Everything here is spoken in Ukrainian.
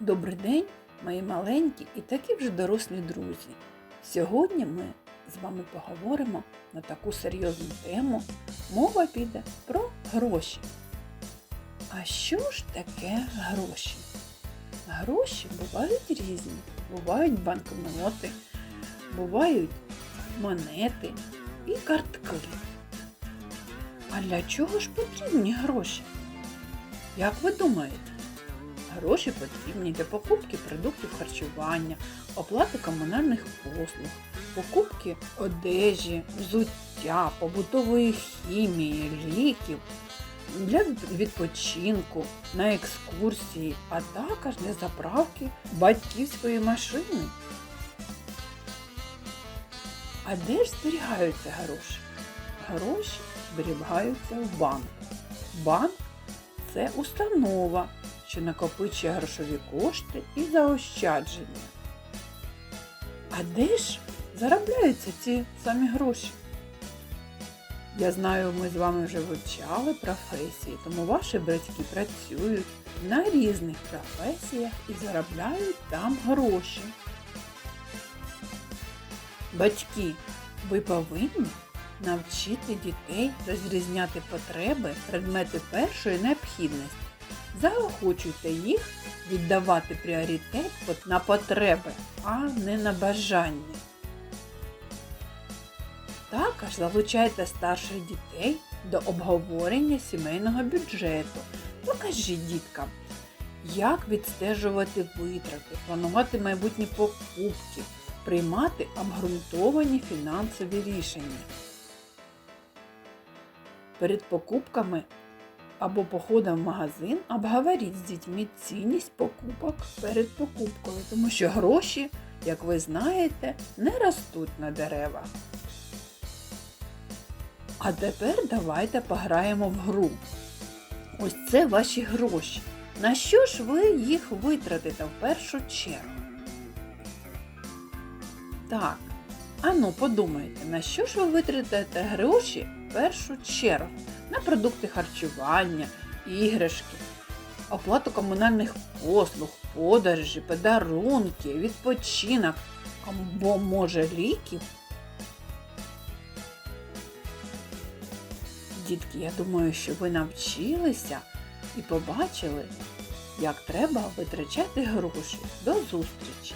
Добрий день, мої маленькі і такі вже дорослі друзі. Сьогодні ми з вами поговоримо на таку серйозну тему. Мова піде про гроші. А що ж таке гроші? Гроші бувають різні. Бувають банкноти, бувають монети і картки. А для чого ж потрібні гроші? Як ви думаєте? Гроші потрібні для покупки продуктів харчування, оплати комунальних послуг, покупки одежі, взуття, побутової хімії, ліків, для відпочинку, на екскурсії, а також для заправки батьківської машини. А де ж зберігаються гроші? Гроші зберігаються в банку. Банк це установа, що накопичує грошові кошти і заощадження. А де ж заробляються ці самі гроші? Я знаю, ми з вами вже вивчали професії, тому ваші батьки працюють на різних професіях і заробляють там гроші. Батьки, ви повинні навчити дітей розрізняти потреби, предмети першої необхідності. Заохочуйте їх віддавати пріоритет на потреби, а не на бажання. Також залучайте старших дітей до обговорення сімейного бюджету. Покажіть діткам, як відстежувати витрати, планувати майбутні покупки, приймати обґрунтовані фінансові рішення. Перед покупками або походом в магазин обговоріть з дітьми цінність покупок перед покупкою, тому що гроші, як ви знаєте, не ростуть на деревах. А тепер давайте пограємо в гру. Ось це ваші гроші. На що ж ви їх витратите в першу чергу? Так, ану подумайте, на що ж ви витратите гроші в першу чергу? На продукти харчування, іграшки, оплату комунальних послуг, подорожі, подарунки, відпочинок або, може, ліків? Дітки, я думаю, що ви навчилися і побачили, як треба витрачати гроші. До зустрічі!